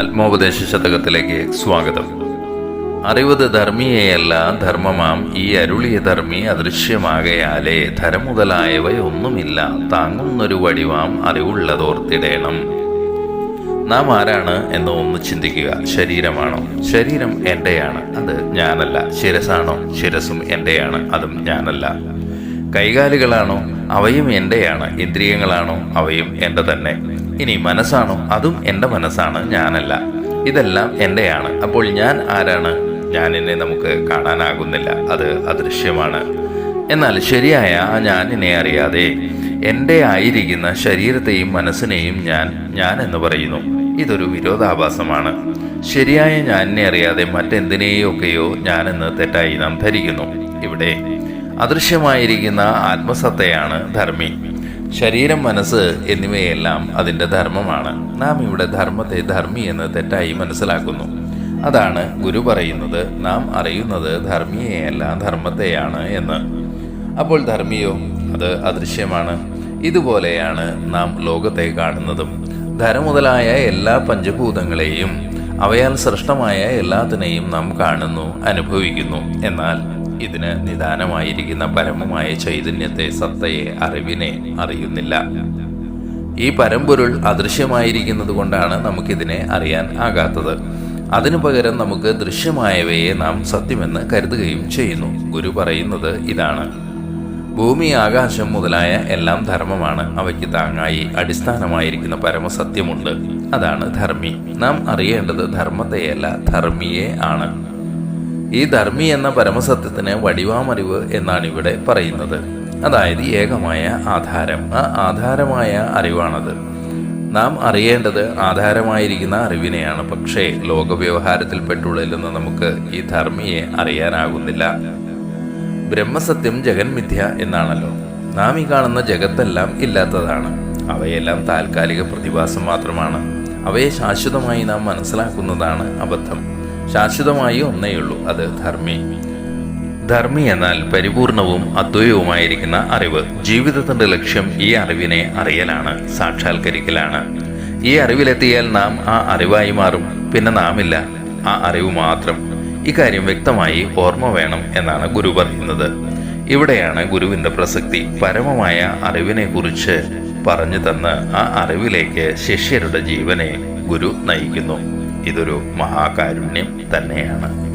ആത്മോപദേശ ശതകത്തിലേക്ക് സ്വാഗതം. അറിവത് ധർമ്മിയെയല്ല ധർമ്മമാം ഈ അരുളിയ ധർമ്മി അദൃശ്യമാകയാലേ ധരം മുതലായവയൊന്നുമില്ല താങ്ങുന്നൊരു വടിവാം അറിവുള്ളതോർത്തിടേണം. നാം ആരാണ് എന്ന് ഒന്ന് ചിന്തിക്കുക ശരീരമാണോ? ശരീരം എന്റെയാണ് അത് ഞാനല്ല. ശിരസാണോ? ശിരസും എന്റെയാണ് അതും ഞാനല്ല. കൈകാലുകളാണോ? അവയും എന്റെയാണ്. ഇന്ദ്രിയങ്ങളാണോ? അവയും എന്റെ തന്നെ. ഇനി മനസ്സാണോ? അതും എന്റെ മനസ്സാണ് ഞാനല്ല. ഇതെല്ലാം എന്റെയാണ് അപ്പോൾ ഞാൻ ആരാണ്? ഞാൻ എന്നെ നമുക്ക് കാണാനാകുന്നില്ല. അത് അദൃശ്യമാണ്. എന്നാൽ ശരിയായ ആ ഞാനിനെ അറിയാതെ എന്റെ ആയിരിക്കുന്ന ശരീരത്തെയും മനസ്സിനെയും ഞാൻ ഞാൻ എന്ന് പറയുന്നു. ഇതൊരു വിരോധാഭാസമാണ്. ശരിയായ ഞാനിനെ അറിയാതെ മറ്റെന്തിനെയൊക്കെയോ ഞാനെന്ന് തെറ്റായി നാം ധരിക്കുന്നു ഇവിടെ അദൃശ്യമായിരിക്കുന്ന ആത്മസത്തയാണ് ധർമ്മി. ശരീരം മനസ്സ് എന്നിവയെല്ലാം അതിന്റെ ധർമ്മമാണ്. നാം ഇവിടെ ധർമ്മത്തെ ധർമ്മി എന്ന് തെറ്റായി മനസ്സിലാക്കുന്നു. അതാണ് ഗുരു പറയുന്നത് നാം അറിയുന്നത് ധർമ്മിയെയല്ല ധർമ്മത്തെയാണ് എന്ന്. അപ്പോൾ ധർമ്മിയോ അത് അദൃശ്യമാണ്. ഇതുപോലെയാണ് നാം ലോകത്തെ കാണുന്നതും. ധരം മുതലായ എല്ലാ പഞ്ചഭൂതങ്ങളെയും അവയാൽ സൃഷ്ടമായ എല്ലാത്തിനെയും നാം കാണുന്നു അനുഭവിക്കുന്നു. എന്നാൽ ഇതിന് നിദാനമായിരിക്കുന്ന പരമമായ ചൈതന്യത്തെ സത്തയെ അറിവിനെ അറിയുന്നില്ല. ഈ പരമ്പൊരുൾ അദൃശ്യമായിരിക്കുന്നത് കൊണ്ടാണ് നമുക്കിതിനെ അറിയാൻ ആകാത്തത്. അതിനു പകരം നമുക്ക് ദൃശ്യമായവയെ നാം സത്യമെന്ന് കരുതുകയും ചെയ്യുന്നു. ഗുരു പറയുന്നത് ഇതാണ്. ഭൂമി ആകാശം മുതലായ എല്ലാം ധർമ്മമാണ്. അവയ്ക്ക് താങ്ങായി അടിസ്ഥാനമായിരിക്കുന്ന പരമസത്യമുണ്ട്. അതാണ് ധർമ്മി. നാം അറിയേണ്ടത് ധർമ്മത്തെയല്ല ധർമ്മിയെ ആണ്. ഈ ധർമ്മി എന്ന പരമസത്യത്തിന് വടിവാമറിവ് എന്നാണ് ഇവിടെ പറയുന്നത്. അതായത് ഏകമായ ആധാരം. ആ ആധാരമായ അറിവാണത്. നാം അറിയേണ്ടത് ആധാരമായിരിക്കുന്ന അറിവിനെയാണ്. പക്ഷേ ലോകവ്യവഹാരത്തിൽ പെട്ടുള്ളിൽ നമുക്ക് ഈ ധർമ്മിയെ അറിയാനാകുന്നില്ല. ബ്രഹ്മസത്യം ജഗന്മിഥ്യ എന്നാണല്ലോ. നാം ഈ കാണുന്ന ജഗത്തെല്ലാം ഇല്ലാത്തതാണ്. അവയെല്ലാം താൽക്കാലിക പ്രതിഭാസം മാത്രമാണ്. അവയെ ശാശ്വതമായി നാം മനസ്സിലാക്കുന്നതാണ് അബദ്ധം. ശാശ്വതമായി ഒന്നേയുള്ളൂ അത് ധർമ്മി. ധർമ്മി എന്നാൽ പരിപൂർണവും അദ്വൈതവുമായിരിക്കുന്ന അറിവ്. ജീവിതത്തിന്റെ ലക്ഷ്യം ഈ അറിവിനെ അറിയലാണ് സാക്ഷാത്കരിക്കലാണ്. ഈ അറിവിലെത്തിയാൽ നാം ആ അറിവായി മാറും പിന്നെ നാമില്ല ആ അറിവ് മാത്രം. ഇക്കാര്യം വ്യക്തമായി ഓർമ്മ വേണം എന്നാണ് ഗുരു പറയുന്നത്. ഇവിടെയാണ് ഗുരുവിന്റെ പ്രസക്തി. പരമമായ അറിവിനെ കുറിച്ച് പറഞ്ഞു തന്ന് ആ അറിവിലേക്ക് ശിഷ്യരുടെ ജീവനെ ഗുരു നയിക്കുന്നു. ഇതൊരു മഹാകാരുണ്യം തന്നെയാണ്.